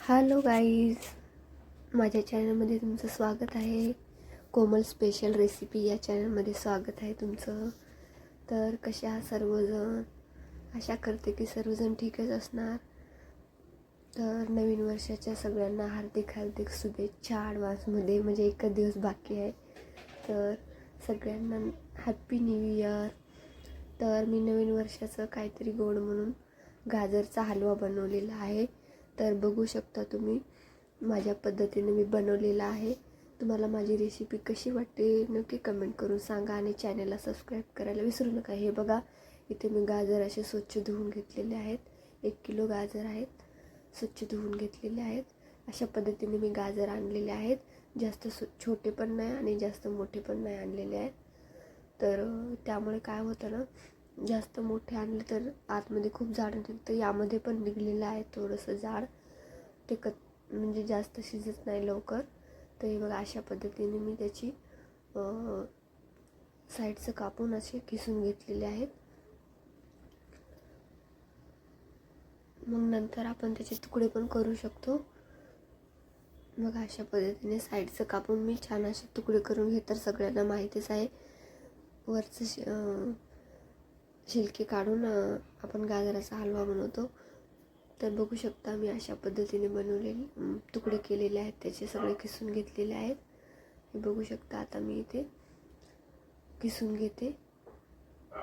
Hello guys माझ्या चॅनलमध्ये तुमचं स्वागत आहे. कोमल स्पेशल रेसिपी या चॅनलमध्ये स्वागत आहे तुमचं. तर कशा सर्वजण? आशा करते की सर्वजण ठीकच असणार. तर नवीन वर्षाच्या सगळ्यांना हार्दिक हार्दिक शुभेच्छा ॲडव्हान्समध्ये म्हणजे एकच दिवस बाकी आहे. तर सगळ्यांना हॅप्पी न्यू इयर तर मी नवीन वर्षाचं काहीतरी गोड म्हणून गाजरचा हलवा बनवलेला आहे. तर बघू शकता तुम्ही. माझ्या पद्धतीने मी बनवलेला आहे. तुम्हाला माझी रेसिपी कशी वाटते नक्की कमेंट करून सांगा आणि चॅनलला सबस्क्राईब करायला विसरू नका. हे बघा इथे मी गाजर असे स्वच्छ धुवून घेतलेले आहेत. एक किलो गाजर आहेत स्वच्छ धुवून घेतलेले आहेत. अशा पद्धतीने मी गाजर आणलेले आहेत. जास्त सु छोटे पण नाही आणि जास्त मोठे पण नाही आणलेले आहेत. तर त्यामुळे काय होतं ना जास्त मोठे आणले तर आतमध्ये खूप जाड निघतं. तर यामध्ये पण निघलेलं आहे थोडंसं जाड ते कत म्हणजे जास्त शिजत नाही लवकर. तर हे बघा अशा पद्धतीने मी त्याची साईडचं कापून असे किसून घेतलेले आहेत. मग नंतर आपण त्याचे तुकडे पण करू शकतो. मग अशा पद्धतीने साईडचं कापून मी छान असे तुकडे करून घेत तर सगळ्यांना माहितीच आहे. वरचं शिलके काढून आपण गाजराचा हलवा बनवतो. तर बघू शकता मी अशा पद्धतीने बनवलेले तुकडे केलेले आहेत त्याचे सगळे किसून घेतलेले आहेत. हे बघू शकता आता मी इथे किसून घेते.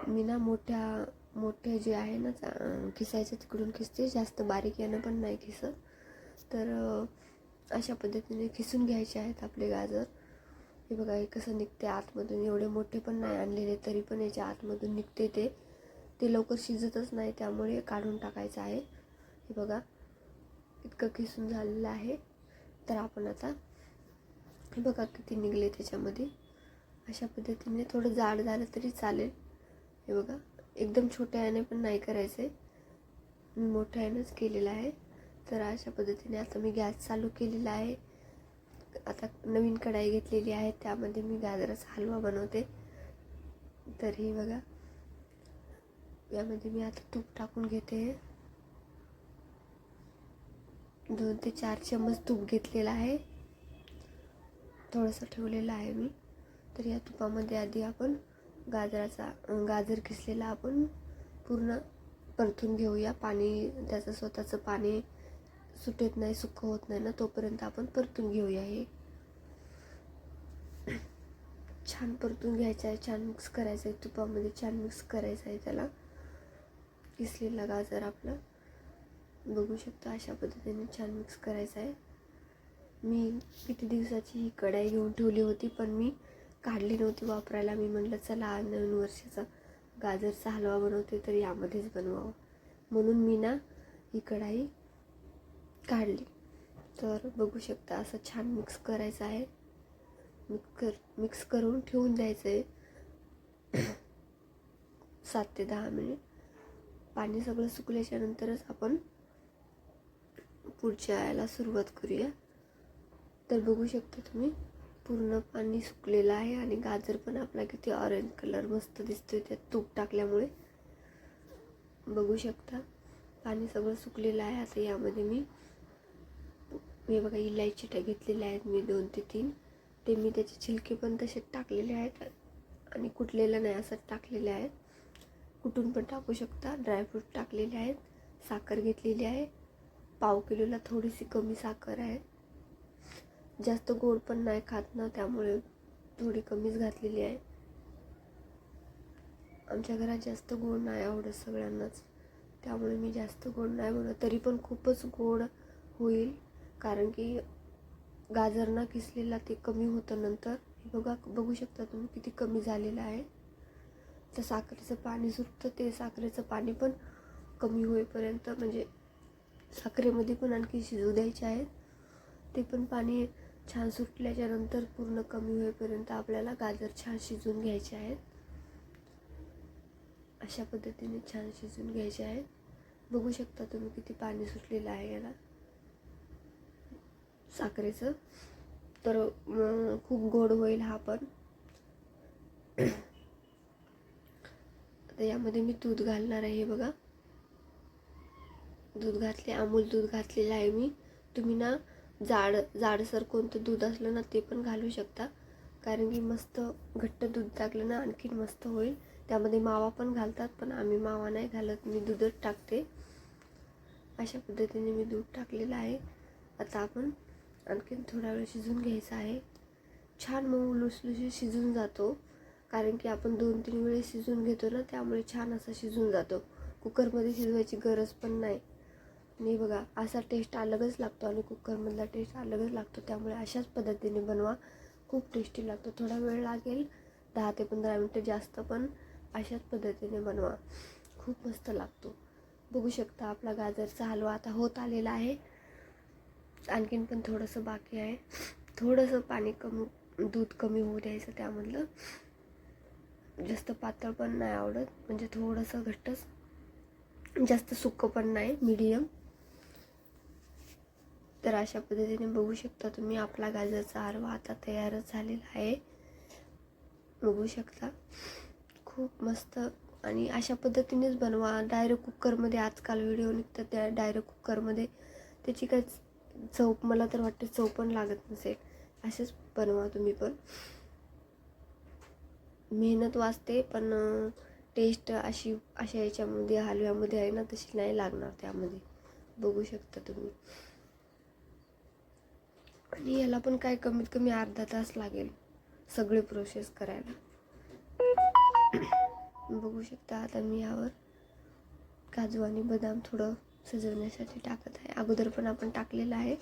मी ना मोठ्या मोठ्या जे आहे ना चा- किसायचं तिकडून खिसते. जास्त बारीक यानं पण नाही खिसत. तर अशा पद्धतीने खिसून घ्यायचे आहेत आपले गाजर. हे बघा हे कसं निघते आतमधून. एवढे मोठे पण नाही आणलेले तरी पण याच्या आतमधून निघते ते. ते लवकर शिजतच नाही त्यामुळे काढून टाकायचं आहे. हे बघा इतकं किसून झालेलं आहे. तर आपण आता हे बघा किती निघले त्याच्यामध्ये. अशा पद्धतीने थोडं जाड झालं तरी चालेल. हे बघा एकदम छोट्या याने पण नाही करायचं आहे मी मोठ्या यानंच केलेलं आहे. तर अशा पद्धतीने आता मी गॅस चालू केलेला आहे. आता नवीन कढाई घेतलेली आहे त्यामध्ये मी गाजराचा हलवा बनवते. तर हे बघा यामध्ये मी आता तूप टाकून घेते. दोन ते चार चम्मच तूप घेतलेलं आहे. थोडंसं ठेवलेलं आहे मी. तर या तुपामध्ये आधी आपण गाजराचा गाजर किसलेला आपण पूर्ण परतून घेऊया. पाणी त्याचं स्वतःचं पाणी सुटत नाही सुकं होत नाही ना तोपर्यंत आपण परतून घेऊया हे. छान परतून घ्यायचं आहे छान मिक्स करायचं आहे तुपामध्ये छान मिक्स करायचं आहे त्याला. किसलेला गाजर आपलं. बघू शकता अशा पद्धतीने छान मिक्स करायचं आहे. मी किती दिवसाची ही कढाई घेऊन ठेवली होती पण मी काढली नव्हती वापरायला. मी म्हटलं चला नवीन वर्षाचा गाजरचा हलवा बनवते तर यामध्येच बनवावं. म्हणून मी ना ही कढाई काढली. तर बघू शकता असं छान मिक्स करायचं आहे. मिक्स कर मिक्स करून ठेवून द्यायचं आहे सात ते दहा मिनिट. पाणी सगळं सुकल्याच्या नंतरच आपण पुढच्या यायला सुरुवात करूया. तर बघू शकता तुम्ही पूर्ण पाणी सुकलेलं आहे आणि गाजर पण आपला किती ऑरेंज कलर मस्त दिसतोय त्यात तूप टाकल्यामुळे. बघू शकता पाणी सगळं सुकलेलं आहे. आता यामध्ये मी मी बघा इलायची घेतलेल्या आहेत मी दोन ते तीन. ते मी त्याचे छिलके पण तसे टाकलेले आहेत आणि कुटलेलं नाही असं टाकलेले आहेत. कुटून पण टाकू शकता. ड्रायफ्रूट टाकलेले आहेत. साखर घेतलेली आहे. पाव किलोला थोडीशी कमी साखर आहे. जास्त गोड पण नाही खात ना त्यामुळे थोडी कमीच घातलेली आहे. आमच्या घरात जास्त गोड नाही आवडत सगळ्यांनाच. त्यामुळे मी जास्त गोड नाही बनवत. तरी पण खूपच गोड होईल. कारण की गाजर ना किसलेला ते कमी होतं नंतर. बघा बघू शकता तुम्ही किती कमी झालेलं आहे. तर साखरेचं पाणी सुटतं ते साखरेचं पाणी पण कमी होईपर्यंत म्हणजे साखरेमध्ये पण आणखी शिजू द्यायचे आहेत. ते पण पाणी छान सुटल्याच्या नंतर पूर्ण कमी होईपर्यंत आपल्याला गाजर छान शिजून घ्यायचे आहेत. अशा पद्धतीने छान शिजून घ्यायचे आहेत. बघू शकता तुम्ही किती पाणी सुटलेलं आहे याला. साखरेचं. तर खूप गोड होईल हा पण. आता यामध्ये मी दूध घालणार आहे बघा. दूध घातले अमूल दूध घातलेलं आहे मी. तुम्ही ना जाड जाडसर कोणतं दूध असलं ना ते पण घालू शकता. कारण की मस्त घट्ट दूध टाकलं ना आणखीन मस्त होईल. त्यामध्ये मावा पण घालतात पण आम्ही मावा नाही घालत. मी दूधच टाकते. अशा पद्धतीने मी दूध टाकलेलं आहे. आता आपण आणखीन थोडा वेळ शिजून घ्यायचं आहे. छान मऊ लुसलुशी शिजून जातो. कारण की आपण दोन तीन वेळेस शिजून घेतो ना त्यामुळे छान असा शिजून जातो. कुकरमध्ये शिजवायची गरज पण नाही. आणि बघा असा टेस्ट अलगच लागतो आणि कुकरमधला टेस्ट अलगच लागतो. त्यामुळे अशाच पद्धतीने बनवा. खूप टेस्टी लागतो. थोडा वेळ लागेल दहा ते पंधरा मिनटं जास्त पण अशाच पद्धतीने बनवा. खूप मस्त लागतो. बघू शकता आपला गाजरचा हलवा आता होत आलेला आहे. आणखीन पण थोडंसं बाकी आहे. थोडंसं पाणी कमी दूध कमी होऊ द्यायचं त्यामधलं. जास्त पातळ पण नाही आवडत. म्हणजे थोडंसं घट्टच. जास्त सुकं पण नाही मीडियम तर अशा पद्धतीने बघू शकता तुम्ही. आपला गाजरचा आरवा आता तयारच झालेला आहे. बघू शकता. खूप मस्त. आणि अशा पद्धतीनेच बनवा. डायरेक्ट कुकरमध्ये आजकाल व्हिडिओ निघतात त्या डायरेक्ट कुकरमध्ये त्याची काय चव मला तर वाटते चव पण लागत नसेल. असेच बनवा तुम्ही पण. मेहनत वाचते पण टेस्ट अशी अशा याच्यामध्ये हलव्यामध्ये आहे ना तशी नाही लागणार त्यामध्ये. बघू शकता तुम्ही. आणि याला पण काय कमीत कमी अर्धा तास लागेल सगळे प्रोसेस करायला. बघू शकता आता मी यावर काजू आणि बदाम थोडं सजवण्यासाठी टाकत आहे. अगोदर पण आपण टाकलेलं आहे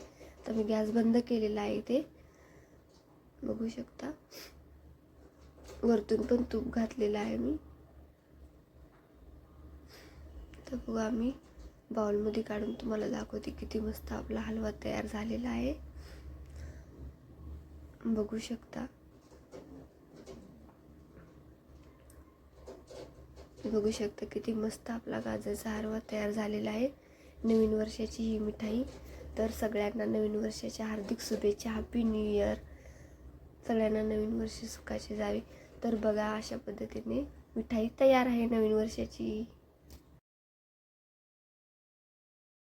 तर मी गॅस बंद केलेला आहे ते बघू शकता. वरतून पण तूप घातलेलं आहे मी. तर बघा मी बाउलमध्ये काढून तुम्हाला दाखवते किती मस्त आपला हलवा तयार झालेला आहे. बघू शकता. बघू शकता किती मस्त आपला गाजरचा हलवा तयार झालेला आहे. नवीन वर्षाची ही मिठाई. तर सगळ्यांना नवीन वर्षाच्या हार्दिक शुभेच्छा. हॅपी न्यू इयर सगळ्यांना नवीन वर्ष सुखाचे जावे. तर बघा अशा पद्धतीने मिठाई तयार आहे नवीन वर्षाची.